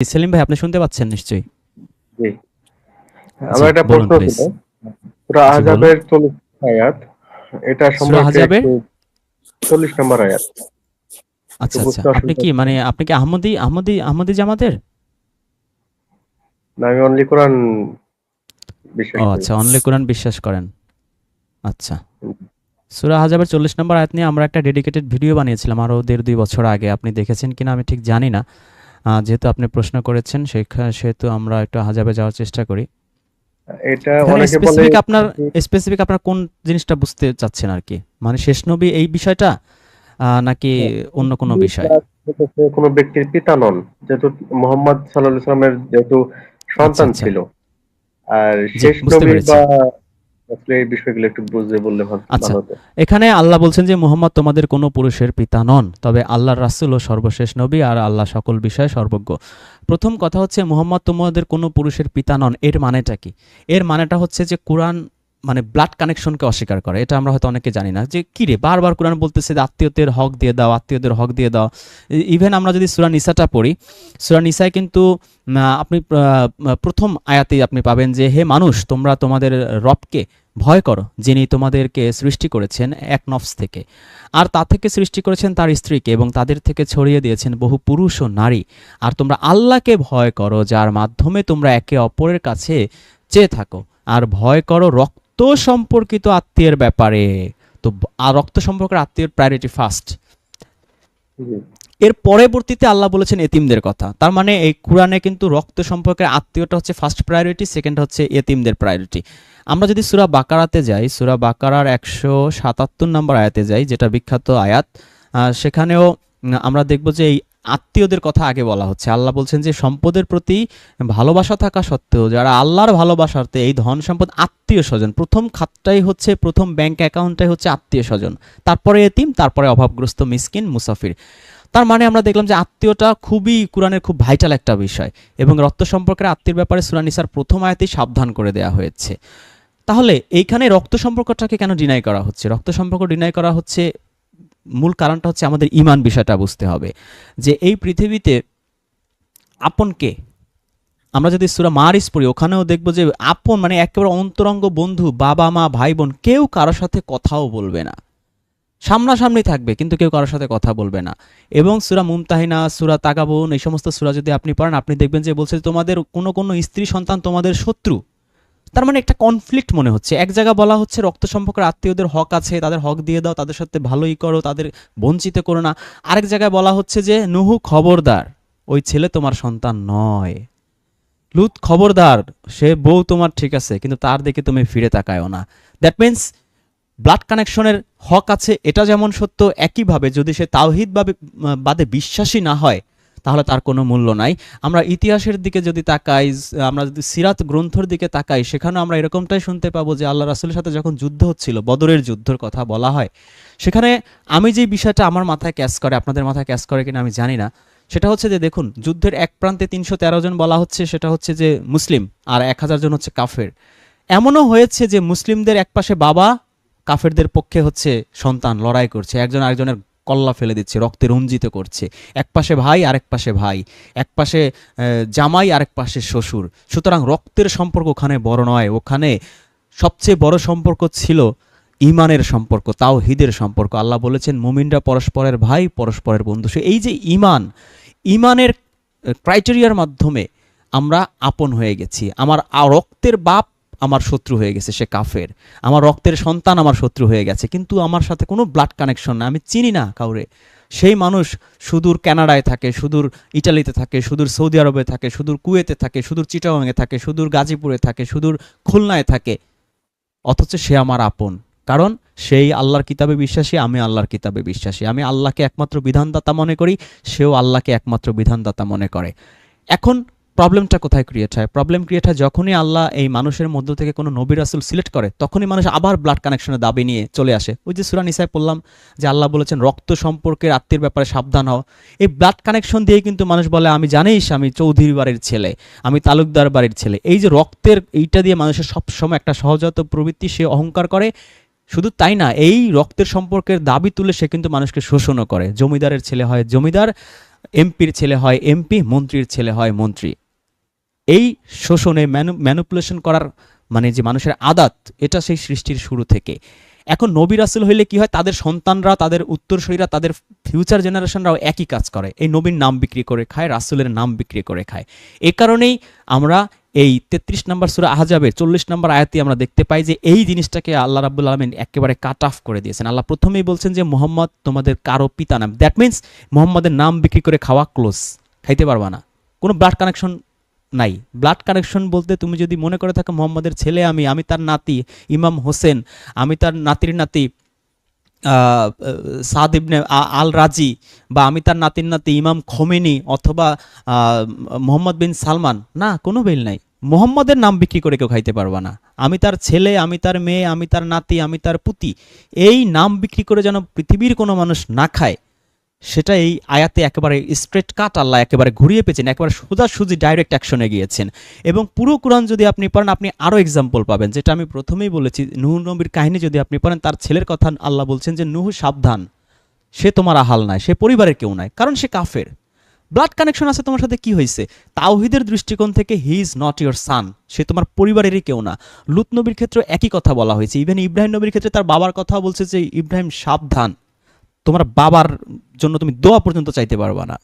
সেলিম ভাই আপনি শুনতে পাচ্ছেন নিশ্চয়ই? জি। আমার একটা প্রশ্ন ছিল। সূরা আহজাবের 40 আয়াত এটা সম্পর্কে আহজাবের? 40 নম্বর আয়াত। আচ্ছা আচ্ছা। আপনি কি মানে আপনি কি আহমদি আহমদি আহমদি জামাতের? না আমি অনলি কোরআন বিশ্বাস ও করি। আচ্ছা অনলি কোরআন বিশ্বাস করেন। আচ্ছা। সুরা হাজাবের চল্লিশ নম্বর আয়াত নিয়ে আমরা একটা ডেডিকেটেড ভিডিও বানিয়েছিলাম আরও দেড় দুই বছর আগে। আপনি দেখেছেন কিনা আমি ঠিক জানি না। যেহেতু আপনি প্রশ্ন করেছেন সেহেতু আমরা একটু হাজাবে যাওয়ার চেষ্টা করি। এটা অনেকে বলে স্পেসিফিক আপনার স্পেসিফিক আপনার কোন জিনিসটা বুঝতে চাচ্ছেন আর কি? মানে শেষ নবী এই বিষয়টা নাকি অন্য কোনো বিষয়? কোনো ব্যক্তির পিতা নন যেহেতু মোহাম্মদ সাল্লাল্লাহু আলাইহি সাল্লামের যেহেতু সন্তান আচ্ছা। ছিল। আর শেষ নবী বা এই বিষয়গুলো একটু বুঝে বললে আচ্ছা। এখানে আল্লাহ বলছেন যে মোহাম্মদ তোমাদের কোনো পুরুষের পিতা নন তবে আল্লাহর রাসুল ও সর্বশেষ নবী আর আল্লাহ সকল বিষয়ে সর্বজ্ঞ। প্রথম কথা হচ্ছে মোহাম্মদ তোমাদের কোনো পুরুষের পিতা নন। এর মানেটা কি? এর মানেটা হচ্ছে যে কোরআন মানে ব্লাড কানেকশনকে অস্বীকার করে। এটা আমরা হয়তো অনেকে জানি না। যে কি রে, বারবার কোরআন বলতেছে যে আত্মীয়দের হক দিয়ে দাও, আত্মীয়দের হক দিয়ে দাও। ইভেন আমরা যদি সুরা নিসাটা পড়ি, সুরা নিসায় কিন্তু আপনি প্রথম আয়াতেই আপনি পাবেন যে, হে মানুষ, তোমরা তোমাদের রবকে ভয় করো, যিনি তোমাদেরকে সৃষ্টি করেছেন এক নফস থেকে। আর তা থেকে সৃষ্টি করেছেন তার স্ত্রীকে এবং তাদের থেকে ছড়িয়ে দিয়েছেন বহু পুরুষ ও নারী। আর তোমরা আল্লাহকে ভয় করো, যার মাধ্যমে তোমরা একে অপরের কাছে চেয়ে থাকো। আর ভয় করো রক্ত সম্পর্কিত আত্মীয়ের ব্যাপারে। তো আর রক্ত সম্পর্কের আত্মীয়ের প্রায়োরিটি ফার্স্ট এর পরবর্তীতে আল্লাহ বলেছেন এতিমদের কথা। তার মানে এই কোরআনে কিন্তু রক্ত সম্পর্কের আত্মীয়টা হচ্ছে ফার্স্ট প্রায়োরিটি সেকেন্ড হচ্ছে এতিমদের প্রায়োরিটি আমরা যদি সুরা বাকারাতে যাই সুরা বাকারার একশো সাতাত্তর নম্বর আয়াতে যাই যেটা বিখ্যাত আয়াত সেখানেও আমরা দেখব যে এই আত্মীয়দের কথা আগে বলা হচ্ছে। আল্লাহ বলছেন যে, সম্পদের প্রতি ভালোবাসা থাকা সত্ত্বেও যারা আল্লাহর ভালোবাসাতে এই ধন সম্পদ আত্মীয় স্বজন, প্রথম খাতটাই হচ্ছে, প্রথম ব্যাংক অ্যাকাউন্টটাই হচ্ছে আত্মীয় স্বজন। তারপরে এতিম, তারপরে অভাবগ্রস্ত মিসকিন, মুসাফির। তার মানে আমরা দেখলাম যে, আত্মীয়টা খুবই কোরআনের খুব ভাইটাল একটা বিষয় এবং রক্ত সম্পর্কের আত্মীয়ের ব্যাপারে সুরানিসার প্রথম আয়াতেই সাবধান করে দেওয়া হয়েছে। তাহলে এইখানে রক্ত সম্পর্কটাকে কেন ডিনাই করা হচ্ছে? রক্ত সম্পর্ক ডিনাই করা হচ্ছে মূল কারণটা হচ্ছে আমাদের ইমান বিষয়টা বুঝতে হবে যে এই পৃথিবীতে আপন কে? আমরা যদি সুরা মারিস পড়ি, ওখানেও দেখব যে আপন মানে একেবারে অন্তরঙ্গ বন্ধু, বাবা, মা, ভাই, বোন, কেউ কারোর সাথে কথাও বলবে না। সামনাসামনি থাকবে, কিন্তু কেউ কারোর সাথে কথা বলবে না। এবং সুরা মুমতাহিনা, সুরা তাগাবন, এই সমস্ত সুরা যদি আপনি পড়েন, আপনি দেখবেন যে বলছে তোমাদের কোনো কোনো স্ত্রী সন্তান তোমাদের শত্রু। তার মানে একটা কনফ্লিক্ট মনে হচ্ছে। এক জায়গা বলা হচ্ছে রক্ত সম্পর্কের আত্মীয়দের হক আছে, তাদের হক দিয়ে দাও, তাদের সাথে ভালোই করো, তাদের বঞ্চিত করো না। আরেক জায়গায় বলা হচ্ছে যে, নুহু খবরদার, ওই ছেলে তোমার সন্তান নয়। লুত খবরদার, সে বউ তোমার ঠিক আছে, কিন্তু তার দিকে তুমি ফিরে তাকায়ও না। দ্যাট মিন্স ব্লাড কানেকশনের হক আছে, এটা যেমন সত্য, একইভাবে যদি সে তাওহিদ বাদে বিশ্বাসী না হয় তাহলে তার কোনো মূল্য নাই। আমরা ইতিহাসের দিকে যদি তাকাই আমরা যদি সিরাত গ্রন্থর দিকে তাকাই সেখানে আমরা এরকমটাই শুনতে পাবো যে আল্লাহ রাসুলের সাথে যখন যুদ্ধ হচ্ছিল, বদরের যুদ্ধের কথা বলা হয়। সেখানে আমি যে বিষয়টা আমার মাথায় ক্যাচ করে, আপনাদের মাথায় ক্যাচ করে কিনা আমি জানি না, সেটা হচ্ছে যে দেখুন, যুদ্ধের এক প্রান্তে তিনশো তেরো জন বলা হচ্ছে, সেটা হচ্ছে যে মুসলিম, আর এক হাজার জন হচ্ছে কাফের। এমনও হয়েছে যে মুসলিমদের এক পাশে বাবা, কাফেরদের পক্ষে হচ্ছে সন্তান, লড়াই করছে, একজন আরেকজনের কল্লা ফেলে দিচ্ছে, রক্তে রঞ্জিত করছে। এক পাশে ভাই, আরেক পাশে ভাই। এক পাশে জামাই, আরেক পাশে শ্বশুর। সুতরাং রক্তের সম্পর্ক ওখানে বড় নয়। ওখানে সবচেয়ে বড় সম্পর্ক ছিল ইমানের সম্পর্ক তাও হিদের সম্পর্ক। আল্লাহ বলেছেন, মুমিনরা পরস্পরের ভাই, পরস্পরের বন্ধু। সে এই যে ইমান, ইমানের ক্রাইটেরিয়ার মাধ্যমে আমরা আপন হয়ে গেছি। আমার রক্তের বাপ আমার শত্রু হয়ে গেছে, সে কাফের। আমার রক্তের সন্তান আমার শত্রু হয়ে গেছে, কিন্তু আমার সাথে কোনো ব্লাড কানেকশন না আমি চিনি না কাউরে। সেই মানুষ সুদূর কানাডায় থাকে, সুদূর ইটালিতে থাকে, সুদূর সৌদি আরবে থাকে, সুদূর কুয়েতে থাকে, সুদূর চিটাগাংয়ে থাকে, সুদূর গাজীপুরে থাকে, সুদূর খুলনায় থাকে। অথচ সে আমার আপন। কারণ সেই আল্লাহর কিতাবে বিশ্বাসী, আমি আল্লাহর কিতাবে বিশ্বাসী। আমি আল্লাহকে একমাত্র বিধানদাতা মনে করি, সেও আল্লাহকে একমাত্র বিধানদাতা মনে করে। এখন প্রবলেমটা কোথায় ক্রিয়েট হয়? প্রবলেম ক্রিয়েট হয় যখনই আল্লাহ এই মানুষের মধ্য থেকে কোনো নবী রাসুল সিলেক্ট করে, তখনই মানুষ আবার ব্লাড কানেকশনের দাবি নিয়ে চলে আসে। ওই যে সুরা নিসায় বললাম যে আল্লাহ বলেছেন, রক্ত সম্পর্কের আত্মীয়ের ব্যাপারে সাবধান হও। এই ব্লাড কানেকশন দিয়ে কিন্তু মানুষ বলে, আমি জানিস, আমি চৌধুরী বাড়ির ছেলে, আমি তালুকদার বাড়ির ছেলে। এই যে রক্তের এইটা দিয়ে মানুষের সবসময় একটা সহজাত প্রবৃত্তি সে অহংকার করে, শুধু তাই না, এই রক্তের সম্পর্কের দাবি তুলে সে কিন্তু মানুষকে শোষণও করে। জমিদারের ছেলে হয় জমিদার এমপির ছেলে হয় এমপি মন্ত্রীর ছেলে হয় মন্ত্রী। এই শোষণে ম্যানু, ম্যানুপুলেশন করার মানে যে মানুষের আদাত, এটা সেই সৃষ্টির শুরু থেকে। এখন নবী রাসুল হইলে কি হয়? তাদের সন্তানরা, তাদের উত্তরসূরিরা, তাদের ফিউচার জেনারেশনরাও একই কাজ করে। এই নবীর নাম বিক্রি করে খায়, রাসুলের নাম বিক্রি করে খায়। এ কারণেই আমরা এই তেত্রিশ নম্বর সুরা আহাজাবের চল্লিশ নম্বর আয়াতি আমরা দেখতে পাই যে এই জিনিসটাকে আল্লাহ রাবুল আলমিন একেবারে কাট অফ করে দিয়েছেন। আল্লাহ প্রথমেই বলছেন যে, মোহাম্মদ তোমাদের কারও পিতা নাম দ্যাট মিন্স মোহাম্মদের নাম বিক্রি করে খাওয়া ক্লোজ খাইতে পারবা না। কোনো ব্লাড কানেকশন নাই। ব্লাড কানেকশন বলতে তুমি যদি মনে করে থাকো মোহাম্মদের ছেলে আমি আমি তার নাতি ইমাম হোসেন, আমি তার নাতির নাতি সাদ ইবনে আল রাজি বা আমি তার নাতির নাতি ইমাম খোমেনি অথবা মোহাম্মদ বিন সালমান, না, কোনো বিল নাই। মোহাম্মদের নাম বিক্রি করে কেউ খাইতে পারবা না। আমি তার ছেলে, আমি তার মেয়ে, আমি তার নাতি, আমি তার পুতি, এই নাম বিক্রি করে যেন পৃথিবীর কোনো মানুষ না খায় সেটা এই আয়াতে একেবারে স্ট্রেট কাট আল্লাহ একেবারে ঘুরিয়ে পেয়েছেন, একেবারে সোজাসুজি ডাইরেক্ট অ্যাকশনে গিয়েছেন। এবং পুরো কোরআন যদি আপনি পড়েন, আপনি আরও এক্সাম্পল পাবেন। যেটা আমি প্রথমেই বলেছি নুহ নবীর কাহিনী যদি আপনি পড়েন, তার ছেলের কথা আল্লাহ বলছেন যে, নুহ সাবধান, সে তোমার আহাল নাই, সে পরিবারের কেউ নাই, কারণ সে কাফের। ব্লাড কানেকশন আছে তোমার সাথে, কি হয়েছে? তাওহিদের দৃষ্টিকোণ থেকে he is not your son সে তোমার পরিবারেরই কেউ না। লুত নবীর ক্ষেত্রে একই কথা বলা হয়েছে। ইভেন ইব্রাহিম নবীর ক্ষেত্রে তার বাবার কথা বলছে যে, ইব্রাহিম, সাবধান। তোমার বাবার জন্য তুমি দোয়া পর্যন্ত চাইতে পারবা না।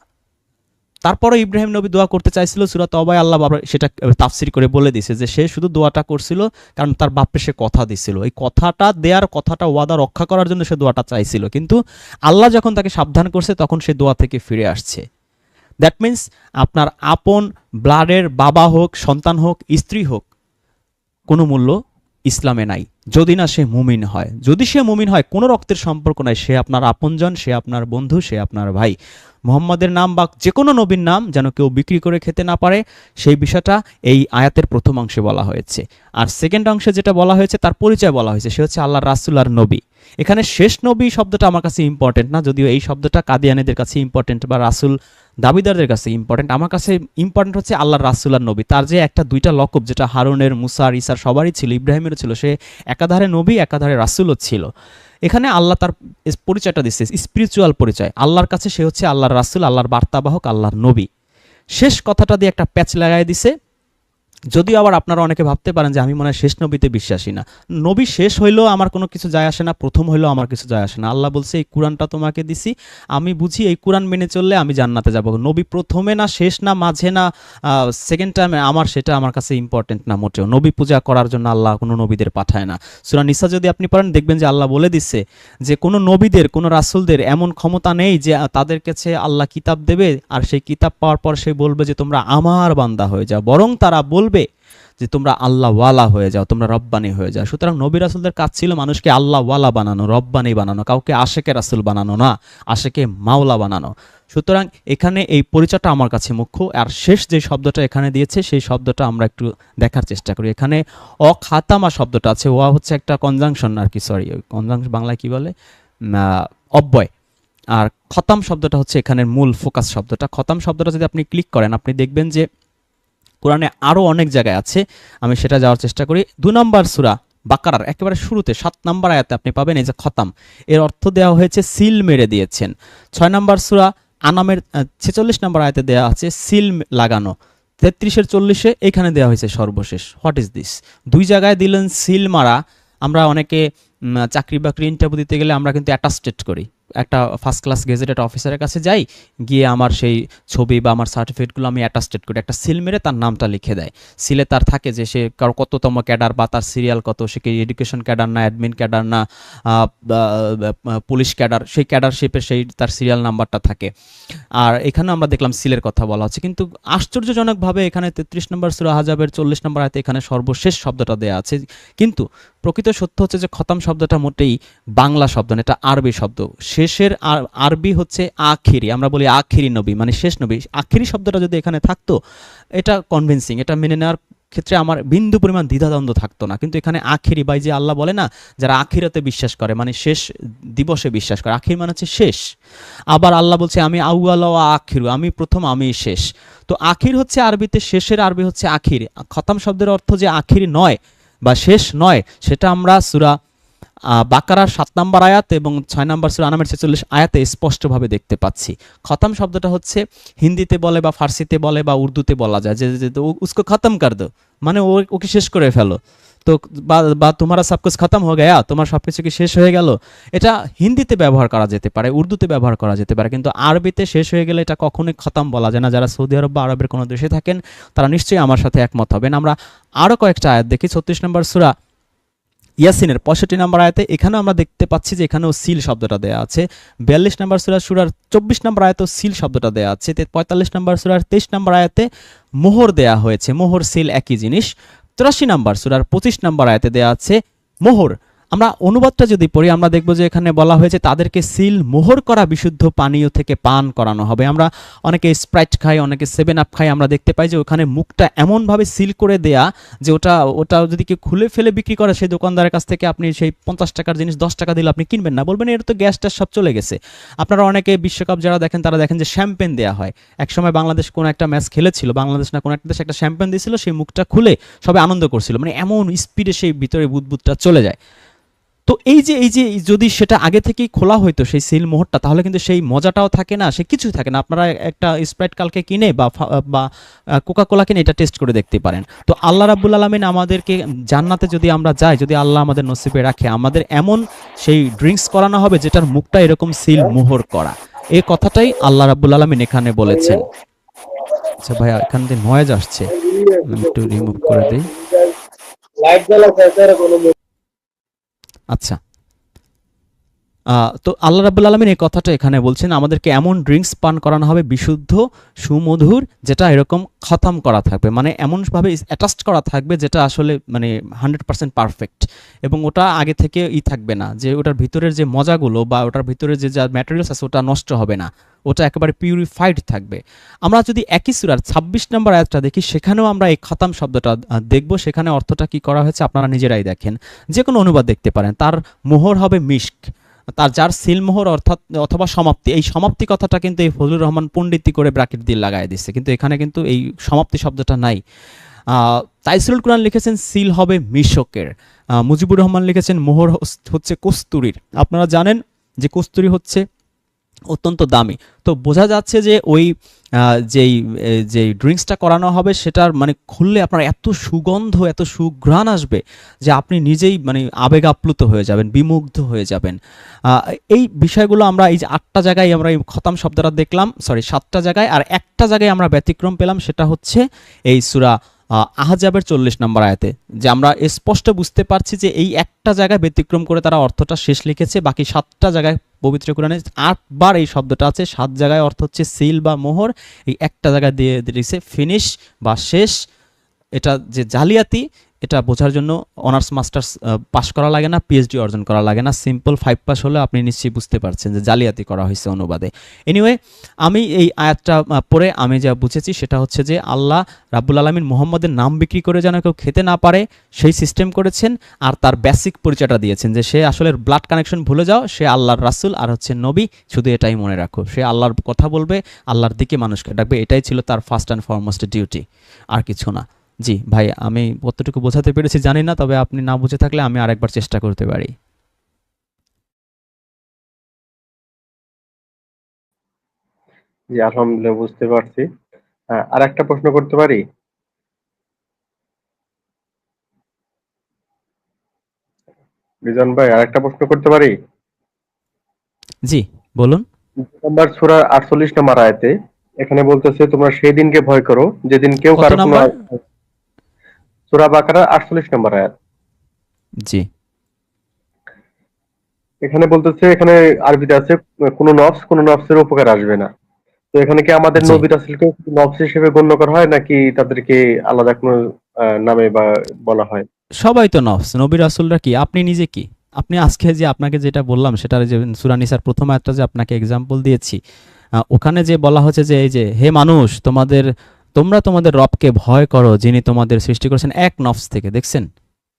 তারপরে ইব্রাহিম নবী দোয়া করতে চাইছিল সুরাত অবাই আল্লাহ বাবা সেটা তাফসির করে বলে দিছে যে, সে শুধু দোয়াটা করছিল কারণ তার বাপকে সে কথা দিছিল। এই কথাটা দেয়ার, কথাটা ওয়াদা রক্ষা করার জন্য সে দোয়াটা চাইছিল। কিন্তু আল্লাহ যখন তাকে সাবধান করছে, তখন সে দোয়া থেকে ফিরে আসছে। দ্যাট মিন্স আপনার আপন ব্লাডের বাবা হোক, সন্তান হোক, স্ত্রী হোক, কোনো মূল্য ইসলামে নাই। যদি না সে মুমিন হয়, যদি সে মুমিন হয়, কোনো রক্তের সম্পর্ক নাই, সে আপনার আপনজন, সে আপনার বন্ধু, সে আপনার ভাই। মোহাম্মদের নাম বা যে কোনো নবীর নাম যেন কেউ বিক্রি করে খেতে না পারে, সেই বিষয়টা এই আয়াতের প্রথম অংশে বলা হয়েছে। আর সেকেন্ড অংশে যেটা বলা হয়েছে, তার পরিচয় বলা হয়েছে, সে হচ্ছে আল্লাহ রাসুল আর নবী। এখানে শেষ নবী শব্দটা আমার কাছে ইম্পর্টেন্ট না, যদিও এই শব্দটা কাদিয়ানিদের কাছে ইম্পর্টেন্ট বা রাসুল দাবিদারদের কাছে ইম্পর্টেন্ট আমার কাছে ইম্পর্টেন্ট হচ্ছে আল্লাহ রাসুল আর নবী। তার যে একটা, দুইটা লকব, যেটা হারুনের, মুসার ইসার সবারই ছিল, ইব্রাহিমেরও ছিল, সে একাধারে নবী, একাধারে রাসুলও ছিল। এখানে আল্লাহ তার পরিচয়টা দিচ্ছে স্পিরিচুয়াল পরিচয়। আল্লাহর কাছে সে হচ্ছে আল্লাহর রাসুল, আল্লাহর বার্তাবাহক, আল্লাহর নবী। শেষ কথাটা দিয়ে একটা প্যাচ লাগাই দিছে যদিও আবার আপনারা অনেকে ভাবতে পারেন যে আমি মনে হয় শেষ নবীতে বিশ্বাসী না। নবী শেষ হইলেও আমার কোনো কিছু যায় আসে না, প্রথম হইলেও আমার কিছু যায় আসে না। আল্লাহ বলছে, এই কোরআনটা তোমাকে দিছি, আমি বুঝি এই কোরআন মেনে চললে আমি জান্নাতে যাব। নবী প্রথমে না, শেষ না, মাঝে না সেকেন্ড টাইমে আমার সেটা আমার কাছে ইম্পর্টেন্ট না মোটেও। নবী পূজা করার জন্য আল্লাহ কোনো নবীদের পাঠায় না। সুরা নিসা যদি আপনি পারেন দেখবেন যে আল্লাহ বলে দিচ্ছে যে কোনো নবীদের, কোনো রাসূলদের এমন ক্ষমতা নেই যে তাদের কাছে আল্লাহ কিতাব দেবে আর সেই কিতাব পাওয়ার পর সে বলবে যে, তোমরা আমার বান্দা হয়ে যাও। বরং তারা বলবে যে তোমরা আল্লাহ ওয়ালা হয়ে যাও, তোমরা রব্বানি হয়ে যাও। সুতরাং নবী রাসুলদের কাজ ছিল মানুষকে আল্লাহ ওয়ালা বানানো, রব্বানি বানানো, কাউকে আশেকে রাসুল বানানো না, আশেকে মাওলা বানানো। সুতরাং এখানে এই পরিচয়টা আমার কাছে মুখ্য, আর শেষ যে শব্দটা এখানে দিয়েছে, সেই শব্দটা আমরা একটু দেখার চেষ্টা করি। এখানে অখাতামা শব্দটা আছে, ওয়া হচ্ছে একটা কনজাংশন আর কি সরি কনজাংশন বাংলায় কি বলে? অব্যয়। আর খতাম শব্দটা হচ্ছে এখানের মূল ফোকাস শব্দটা। খতাম শব্দটা যদি আপনি ক্লিক করেন, আপনি দেখবেন যে কোরআনে আরও অনেক জায়গায় আছে, আমি সেটা যাওয়ার চেষ্টা করি। দু নম্বর সুরা বাকারার, একেবারে শুরুতে, সাত নম্বর আয়াতে আপনি পাবেন এই যে খতাম। এর অর্থ দেওয়া হয়েছে, সিল মেরে দিয়েছেন। ছয় নম্বর সুরা আনামের ছেচল্লিশ নম্বর আয়াতে দেওয়া আছে, সিল লাগানো। তেত্রিশের চল্লিশে এখানে দেওয়া হয়েছে সর্বশেষ। হোয়াট ইজ দিস দুই জায়গায় দিলেন, সিল মারা। আমরা অনেকে চাকরি বাকরি ইন্টারভিউ দিতে গেলে আমরা কিন্তু অ্যাটাস্টেড করি। একটা ফার্স্ট ক্লাস গেজেটেড অফিসারের কাছে যাই, গিয়ে আমার সেই ছবি বা আমার সার্টিফিকেটগুলো আমি অ্যাটাস্টেড করি। একটা সিল মেরে তার নামটা লিখে দেয়। সিলে তার থাকে যে সে কার কততম ক্যাডার বা তার সিরিয়াল কত, সে কি এডুকেশন ক্যাডার না অ্যাডমিন ক্যাডার না পুলিশ ক্যাডার, সেই ক্যাডারশিপে সেই তার সিরিয়াল নাম্বারটা থাকে। আর এখানে আমরা দেখলাম সিলের কথা বলা হচ্ছে। কিন্তু আশ্চর্যজনকভাবে এখানে তেত্রিশ নম্বর সুরা হাজাবের চল্লিশ নম্বর আয়তে এখানে সর্বশেষ শব্দটা দেয়া আছে। কিন্তু প্রকৃত সত্য হচ্ছে যে খতাম শব্দটা মোটেই বাংলা শব্দ না, এটা আরবি শব্দ। শেষের আর- আরবি হচ্ছে আখিরি, আমরা বলি আখিরি নবী মানে শেষ নবী। আখিরি শব্দটা যদি এখানে থাকতো, এটা কনভিন্সিং এটা মেনে নেওয়ার ক্ষেত্রে আমার বিন্দু পরিমাণ দ্বিধাদ্বন্দ্ব থাকতো না। কিন্তু এখানে আখিরি বাই যে আল্লাহ বলে না, যারা আখিরাতে বিশ্বাস করে মানে শেষ দিবসে বিশ্বাস করে, আখির মানে হচ্ছে শেষ। আবার আল্লাহ বলছে, আমি আউয়াল ও আখিরু, আমি প্রথম, আমি শেষ। তো আখির হচ্ছে আরবিতে, শেষের আরবি হচ্ছে আখির। খতাম শব্দের অর্থ যে আখির নয় বা শেষ নয়, সেটা আমরা সুরা বাকারার সাত নম্বর আয়াত এবং ছয় নম্বর সুরা আনামের ছেচল্লিশ আয়াতে স্পষ্টভাবে দেখতে পাচ্ছি। খতম শব্দটা হচ্ছে হিন্দিতে বলে বা ফার্সিতে বলে বা উর্দুতে বলা যায়, যে উসকো খতম কর মানে ওকে শেষ করে ফেলো। তো বা তোমারা সব কিছু খতম হয়ে গেয়া, তোমার সব কিছু কি শেষ হয়ে গেল? এটা হিন্দিতে ব্যবহার করা যেতে পারে, উর্দুতে ব্যবহার করা যেতে পারে, কিন্তু আরবিতে শেষ হয়ে গেলে এটা কখনোই খতম বলা যায় না। যারা সৌদি আরব বা আরবের কোনো দেশে থাকেন, তারা নিশ্চয়ই আমার সাথে একমত হবেন। আমরা আরও কয়েকটা আয়াত দেখি, ছত্রিশ নম্বর সুরা ইয়াসিনের পঁয়ষট্টি নম্বর আয়াতে, এখানেও আমরা দেখতে পাচ্ছি যে এখানেও সিল শব্দটা দেওয়া আছে। বিয়াল্লিশ নম্বর সুরা সুরার চব্বিশ নম্বর আয়াতেও সিল শব্দটা দেওয়া আছে। পঁয়তাল্লিশ নম্বর সুরার তেইশ নম্বর আয়াতে মোহর দেয়া হয়েছে, মোহর, সিল একই জিনিস। চুরাশি নম্বর সুরার পঁচিশ নম্বর আয়তে দেওয়া আছে মোহর। আমরা অনুবাদটা যদি পড়ি, আমরা দেখব যে এখানে বলা হয়েছে তাদেরকে সিল মোহর করা বিশুদ্ধ পানীয় থেকে পান করানো হবে। আমরা অনেকে স্প্রাইট খাই, অনেকে সেভেন আপ খাই, আমরা দেখতে পাই যে ওখানে মুখটা এমনভাবে সিল করে দেয়া যে ওটা ওটা যদি কেউ খুলে ফেলে বিক্রি করে, সেই দোকানদারের কাছ থেকে আপনি সেই পঞ্চাশ টাকার জিনিস, দশ টাকা দিলে আপনি কিনবেন না। বলবেন, এর তো গ্যাস ট্যাস সব চলে গেছে। আপনারা অনেকে বিশ্বকাপ যারা দেখেন, তারা দেখেন যে শ্যাম্পেন দেওয়া হয়। একসময় বাংলাদেশ কোনো একটা ম্যাচ খেলেছিল, বাংলাদেশ না কোনো একটা দেশে একটা শ্যাম্পেন দিয়েছিল, সেই মুখটা খুলে সবাই আনন্দ করছিল। মানে এমন স্পিডে সেই ভিতরে বুদবুদটা চলে যায়। তো এই যে এই যে, যদি সেটা আগে থেকেই খোলা হইতো সেই সিল মোহরটা, তাহলে কিন্তু সেই মজাটাও থাকে না, সে কিছুই থাকে না। আপনারা একটা স্প্রাইট কালকে কিনে বা বা কোকা কোলা কিনে এটা টেস্ট করে দেখতে পারেন। তো আল্লাহ রাব্বুল আলমিন আমাদেরকে জান্নাতে যদি আমরা যাই, যদি আল্লাহ আমাদের নসিবে রাখে, আমাদের এমন সেই ড্রিঙ্কস করানো হবে যেটার মুখটা এরকম সিল মোহর করা। এই কথাটাই আল্লাহ রাব্বুল আলমিন এখানে বলেছেন। আচ্ছা ভাইয়া এখান থেকে নয়েজ আসছে। একটু রিমুভ করে দিই। লাইট জ্বালা কোনো আচ্ছা। তো আল্লাহ রাবুল আলমিন এই কথাটা এখানে বলছেন, আমাদেরকে এমন ড্রিঙ্কস পান করানো হবে বিশুদ্ধ, সুমধুর, যেটা এরকম খতম করা থাকবে। মানে এমনভাবে অ্যাটাচড করা থাকবে যেটা আসলে মানে হান্ড্রেড পার্সেন্ট পারফেক্ট এবং ওটা আগে থেকে ই থাকবে না, যে ওটার ভিতরের যে মজাগুলো বা ওটার ভিতরে যে যা ম্যাটেরিয়ালস আছে ওটা নষ্ট হবে না। ওটা একেবারে পিউরিফাইড থাকবে। আমরা যদি একই সুরার ছাব্বিশ নম্বর আয়াতটা দেখি, সেখানেও আমরা এই খতাম শব্দটা দেখব সেখানে অর্থটা কি করা হয়েছে, আপনারা নিজেরাই দেখেন। যে কোনো অনুবাদ দেখতে পারেন, তার মোহর হবে মিস্ক তার যার সিলমোহর অর্থাৎ, অথবা সমাপ্তি, এই সমাপ্তি কথাটা কিন্তু এই ফজলুর রহমান পণ্ডিতি করে ব্রাকেট দিয়ে লাগাই দিচ্ছে কিন্তু এখানে কিন্তু এই সমাপ্তি শব্দটা নাই। তাইসুল কোরআন লিখেছেন, সিল হবে মিশকের। মুজিবুর রহমান লিখেছেন, মোহর হচ্ছে কস্তুরীর। আপনারা জানেন যে কস্তুরি হচ্ছে অত্যন্ত দামি। তো বোঝা যাচ্ছে যে ওই যেই যেই ড্রিঙ্কসটা করানো হবে সেটার মানে খুললে আপনার এত সুগন্ধ, এত সুঘ্রাণ আসবে যে আপনি নিজেই মানে আবেগ আপ্লুত হয়ে যাবেন, বিমুগ্ধ হয়ে যাবেন। এই বিষয়গুলো আমরা এই যে আটটা জায়গায় আমরা এই খতাম শব্দটা দেখলাম সরি সাতটা জায়গায়, আর একটা জায়গায় আমরা ব্যতিক্রম পেলাম সেটা হচ্ছে এই সুরা আহজাবের চল্লিশ নম্বর আয়াতে, যে আমরা স্পষ্ট বুঝতে পারছি যে এই একটা জায়গায় ব্যতিক্রম করে তারা অর্থটা শেষ লিখেছে, বাকি সাতটা জায়গায় পবিত্র কোরআনে আটবার এই শব্দটা আছে, সাত জায়গায় অর্থ হচ্ছে সিল বা মোহর, এই একটা জায়গায় দিয়ে দিয়েছে ফিনিশ বা শেষ, এটা যে জালিয়াতি এটা বোঝার জন্য অনার্স মাস্টার্স পাস করা লাগে না পিএইচডি অর্জন করা লাগে না। সিম্পল ফাইভ পাস হলে আপনি নিশ্চয়ই বুঝতে পারছেন যে জালিয়াতি করা হয়েছে অনুবাদে। এনিওয়ে আমি এই আয়াতটা পড়ে আমি যা বুঝেছি সেটা হচ্ছে যে আল্লাহ রাব্বুল আলমিন মোহাম্মদের নাম বিক্রি করে যেন কেউ খেতে না পারে, সেই সিস্টেম করেছেন আর তার বেসিক পরিচয়টা দিয়েছেন যে সে আসলে ব্লাড কানেকশন ভুলে যাও, সে আল্লাহর রাসূল আর হচ্ছে নবী, শুধু এটাই মনে রাখো। সে আল্লাহর কথা বলবে, আল্লাহর দিকে মানুষকে ডাকবে, এটাই ছিল তার ফার্স্ট অ্যান্ড ফরমোস্ট ডিউটি আর কিছু না। জি ভাই আমি কতটুকু বোঝাতে পেরেছি জানি না তবে আপনি না বুঝে থাকলে আমি আরেকবার চেষ্টা করতে পারি। জি আলহামদুলিল্লাহ বুঝতে পারছি। আর একটা প্রশ্ন করতে পারি? রিজন ভাই আর একটা প্রশ্ন করতে পারি? জি বলুন। নাম্বার সূরা 48 নম্বর আয়াতে এখানে বলতেছে তোমরা সেই দিনকে ভয় করো যেদিন কেউ কারও কোনো? সূরা বাকারা 48 নম্বর আয়াত। জি। এখানে বলতেছে এখানে আরবিতে আছে কোনো নফস কোনো নফসের উপকার আসবে না। তো এখানে কি আমাদের নবী রাসূলকে নফস হিসেবে গণ্য করা হয় নাকি তাদেরকে আলাদা কোনো নামে বা বলা হয়? সবাই তো নফস। নবী রাসুলরা কি? আপনি নিজে কি? আপনি আজকে যে আপনাকে যেটা বললাম সেটার যে সুরানিসার প্রথম একটা যে আপনাকে এক্সাম্পল দিয়েছি ওখানে যে বলা হচ্ছে যে এই যে হে মানুষ তোমাদের তোমরা তোমাদের রবকে ভয় করো যিনি তোমাদের সৃষ্টি করেছেন এক নফস থেকে দেখছেন?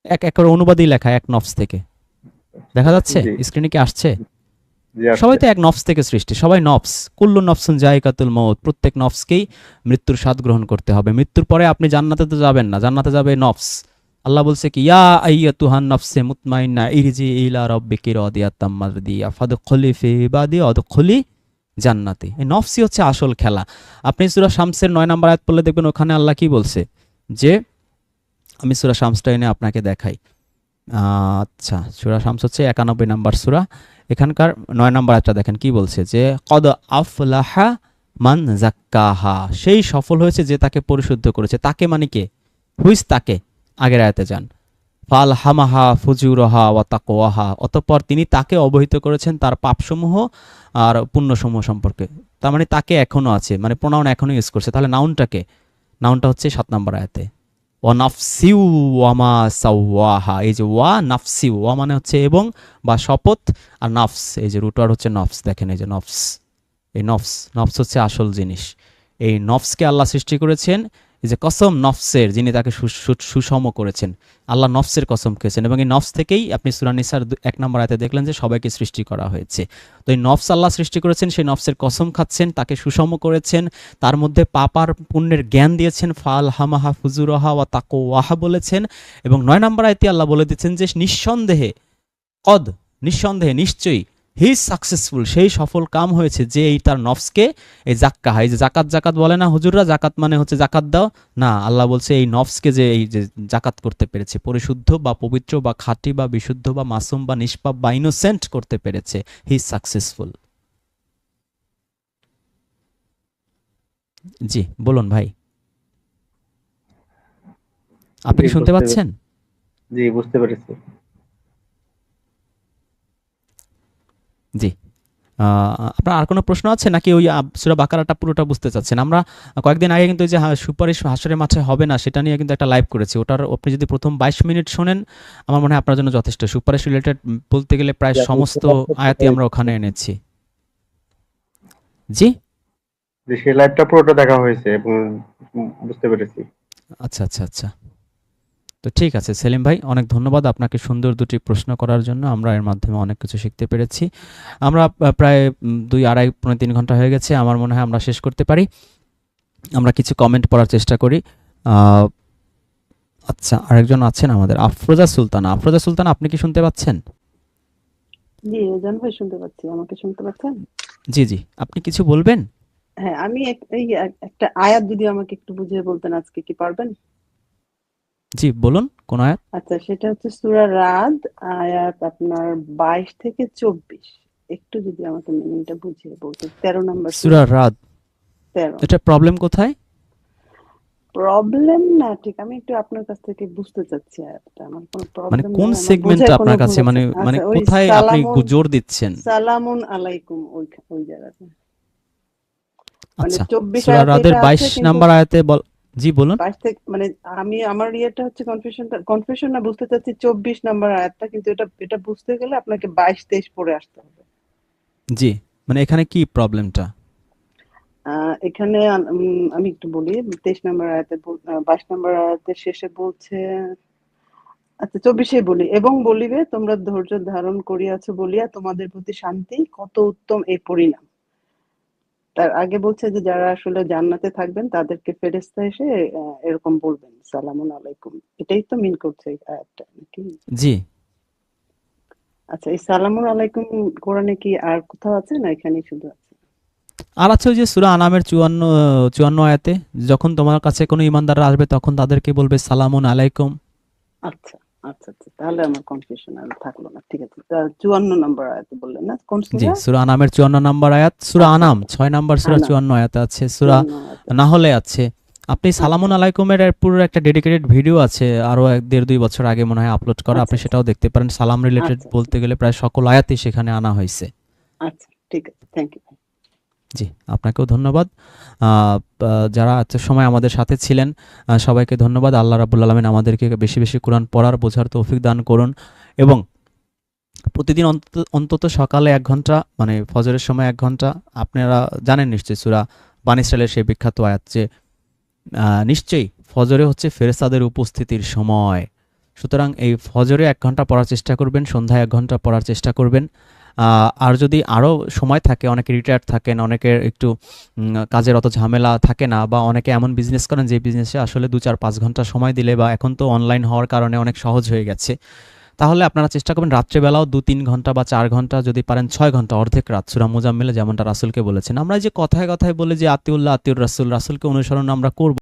এক এক করে অনুবাদই লেখা এক নফস থেকে। দেখা যাচ্ছে? স্ক্রিনে কি আসছে? সবাই তো এক নফস থেকে সৃষ্টি সবাই নফস। কুল্লু নফসুন জায়কাতুল মৌত প্রত্যেক নফসকেই মৃত্যুর স্বাদ গ্রহণ করতে হবে। মৃত্যুর পরে আপনি জান্নাতে তো যাবেন না জান্নাতে যাবে নফস। আল্লাহ বলছে কি ইয়া আইয়াতুহান নাফসে মুতমাইন্না ইরজি ইলা রাব্বিকি রাদিয়াতাম মারদিয়া ফাদখুলি ফি ইবাদি ওয়াদখুলি জান্নাতি। এই নফসি হচ্ছে আসল খেলা। আপনি সুরা শামসের নয় নম্বর আয়াত পড়লে দেখবেন ওখানে আল্লাহ কি বলছে? যে, আমি সুরা শামসটা এনে আপনাকে দেখাই। আচ্ছা সুরা শামস হচ্ছে একানব্বই নাম্বার সুরা। এখানকার নয় নম্বর আয়াতটা দেখেন, কি বলছে? যে, কদ আফলাহা মান জাক্কাহা সেই সফল হয়েছে যে তাকে পরিশুদ্ধ করেছে। তাকে মানে কে? হুইস তাকে। আগের আয়াতে যান। ফাল হামাহা ফুজুরহা ওয়া তাকওয়াহা। অতঃপর তিনি তাকে অবহিত করেছেন তার পাপসমূহ আর পুণ্যসমূহ সম্পর্কে। তার মানে তাকে এখনও আছে মানে প্রোনাউন এখনও ইউজ করছে। তাহলে নাউনটাকে, নাউনটা হচ্ছে সাত নম্বর আয়াতে। ওয়া নাফসিউ ওয়ামা সাওয়াহা, এই যে ওয়া নাফসিউ ওয়া মানে হচ্ছে এবং বা শপথ আর নফস, এই যে রুটার হচ্ছে নফস, দেখেন এই যে নফস। এই নফস নফস হচ্ছে আসল জিনিস। এই নফসকে আল্লাহ সৃষ্টি করেছেন যে কসম নফসের যিনি তাকে সুষম করেছেন, আল্লাহ নফসের কসম খেয়েছেন এবং এই নফস থেকেই আপনি সুরানিসার এক নম্বর আয়তে দেখলেন যে সবাইকে সৃষ্টি করা হয়েছে। তো এই নফস আল্লাহ সৃষ্টি করেছেন, সেই নফসের কসম খাচ্ছেন, তাকে সুষম করেছেন, তার মধ্যে পাপার পুণ্যের জ্ঞান দিয়েছেন, ফাল হামাহা ফুজুরহা ওয়া তাকো ওয়াহা বলেছেন এবং নয় নম্বর আয়তে আল্লাহ বলে দিচ্ছেন যে নিঃসন্দেহে, কদ, নিঃসন্দেহে, নিশ্চয়ই হি সাকসেসফুল সেই সফল কাম হয়েছে যে এই তার নফসকে এই জাক্কা এই যে জাকাত জাকাত বলে না হুজুররা জাকাত মানে হচ্ছে জাকাত দাও। না আল্লাহ বলছে এই নফসকে যে এই যে জাকাত করতে পেরেছে পরিশুদ্ধ বা পবিত্র বা খাঁটি বা বিশুদ্ধ বা মাসুম বা নিষ্পাপ বা ইনোসেন্ট করতে পেরেছে। হি সাকসেসফুল জি বলুন ভাই। আপনি শুনতে পাচ্ছেন? জি বুঝতে পেরেছি। জি। আপনার আর কোনো প্রশ্ন আছে? নাকি ওই সুরা বাকারাটা পুরোটা বুঝতে চাচ্ছেন? আমরা কয়েকদিন আগে কিন্তু যে সুপারিশ হাসরের মাঠে হবে না সেটা নিয়ে কিন্তু একটা লাইভ করেছি। ওটার আপনি যদি প্রথম বাইশ মিনিট শোনেন আমার মনে হয় আপনার জন্য যথেষ্ট। সুপারিশ রিলেটেড বলতে গেলে প্রায় সমস্ত আয়াতি আমরা ওখানে এনেছি। জি? সেই লাইভটা পুরোটা দেখা হয়েছে এবং বুঝতে পেরেছি। আচ্ছা আচ্ছা আচ্ছা। তো ঠিক আছে সেলিম ভাই অনেক ধন্যবাদ আপনাকে সুন্দর দুটি প্রশ্ন করার জন্য। আমরা এর মাধ্যমে অনেক কিছু শিখতে পেরেছি। আমরা প্রায় দুই আড়াই পনেরো তিন ঘণ্টা হয়ে গেছে। আমার মনে হয় আমরা শেষ করতে পারি। আমরা কিছু কমেন্ট পড়ার চেষ্টা করি। আচ্ছা আরেকজন আছেন আমাদের আফরোজা সুলতানা। আফরোজা সুলতানা আপনি কি শুনতে পাচ্ছেন? জি রেজান ভাই শুনতে পাচ্ছি। আমাকে শুনতে পাচ্ছেন? জি জি। আপনি কিছু বলবেন? হ্যাঁ আমি একটা আয়াত যদি আমাকে একটু বুঝিয়ে বলতেন আজকে কি পারবেন? জি বলুন কোন আয়াত? আচ্ছা সেটা হচ্ছে সূরা রাদ আয়াত আপনার বাইশ থেকে চব্বিশ। একটু যদি আমাকে মিনিংটা বুঝিয়ে বলতেন। তেরো নম্বর সূরা। রাদ। তেরো। এটা প্রবলেম কোথায়? প্রবলেম না ঠিক আমি একটু আপনার কাছ থেকে বুঝতে চাচ্ছি আয়াতটা। আমার কোনো প্রবলেম মানে কোন সেগমেন্টটা আপনার কাছে? মানে মানে আচ্ছা, কোথায় আপনি জোর দিচ্ছেন? সালামুন আলাইকুম ওই ওই জায়গাতে। মানে আচ্ছা সূরা রাদের এটা আছে, বাইশ কিন্তু- আয়াতে বল জি বলুন। বাইশ থেকে মানে আমি আমার ইয়েটা হচ্ছে কনফিউশন না বুঝতে চাচ্ছি চব্বিশ নাম্বার আয়াতটা কিন্তু এটা এটা বুঝতে গেলে আপনাকে বাইশ তেইশ পড়ে আসতে হবে। জি মানে এখানে কি প্রবলেমটা এখানে আমি একটু বলি তেইশ নাম্বার আয়াতে বাইশ নাম্বার আয়াতের শেষে বলছে আচ্ছা চব্বিশে বলি এবং বলিবে তোমরা ধৈর্য ধারণ করিয়াছো বলিয়া তোমাদের প্রতি শান্তি কত উত্তম এই পরিণাম। তার আগে বলছে যে যারা আসলে জান্নাতে থাকবেন তাদেরকে ফেরেশতা এসে এরকম বলবেন সালামুন আলাইকুম। এটাই তো মিন করছে আয়াতটা নাকি? জি। আচ্ছা এই সালামুন আলাইকুম কোরআনে কি আর কোথাও আছে না এখানেই শুধু আছে? আর আছে ওই যে সূরা আনামের চুয়ান্ন চুয়ান্ন আয়াতে যখন তোমার কাছে কোনো ইমানদাররা আসবে তখন তাদেরকে বলবে সালামুন আলাইকুম। আচ্ছা। আচ্ছা আচ্ছা তাহলে আমার কনফিউশন আর থাকল না। ঠিক আছে তা চুয়ান্ন নম্বর আয়াতে বললেন না? কোন জি সূরা? সূরা আনামের চুয়ান্ন নাম্বার আয়াত সূরা আনাম ছয় নাম্বার সূরা চুয়ান্ন আয়াত আছে সূরা আপনি সালামুন আলাইকুমের পুরো একটা ডেডিকেটেড ভিডিও আছে আরও এক দেড় দুই বছর আগে মনে হয় আপলোড করা আপনি আচ্ছা, সেটাও দেখতে পারেন। সালাম রিলেটেড আচ্ছা। বলতে গেলে প্রায় সকল আয়াতই সেখানে আনা হয়েছে। আচ্ছা ঠিক আছে থ্যাংক ইউ জি, আপনাকেও ধন্যবাদ। যারা এত সময় আমাদের সাথে ছিলেন সবাইকে ধন্যবাদ। আল্লাহ রাবুল আলমিন আমাদেরকে বেশি বেশি কোরআন পড়ার, বোঝার তৌফিক দান করুন এবং প্রতিদিন অন্তত অন্তত সকালে এক ঘণ্টা মানে ফজরের সময় এক ঘণ্টা, আপনারা জানেন নিশ্চয়ই সুরা বানিস্টাইলের সেই বিখ্যাত আয়াত নিশ্চয়ই ফজরে হচ্ছে ফেরেস্তাদের উপস্থিতির সময়। সুতরাং এই ফজরে এক ঘণ্টা পড়ার চেষ্টা করবেন, সন্ধ্যায় এক ঘণ্টা পড়ার চেষ্টা করবেন। আর যদি আরও সময় থাকে, অনেকে রিটায়ার্ড থাকেন অনেকের একটু কাজের অত ঝামেলা থাকে না বা অনেকে এমন বিজনেস করেন যে বিজনেসে আসলে দু চার, পাঁচ ঘণ্টা সময় দিলে বা এখন তো অনলাইন হওয়ার কারণে অনেক সহজ হয়ে গেছে। তাহলে আপনারা চেষ্টা করবেন রাত্রেবেলাও দু তিন ঘণ্টা বা চার ঘণ্টা যদি পারেন, ছয় ঘণ্টা অর্ধেক রাত, সুরা মুজাম্মিলে যেমনটা রাসুলকে বলেছেন। আমরা যে কথায় কথায় বলে যে আতিউল্লাহ, আতিউর রাসুল, রাসুলকে অনুসরণ আমরা করব।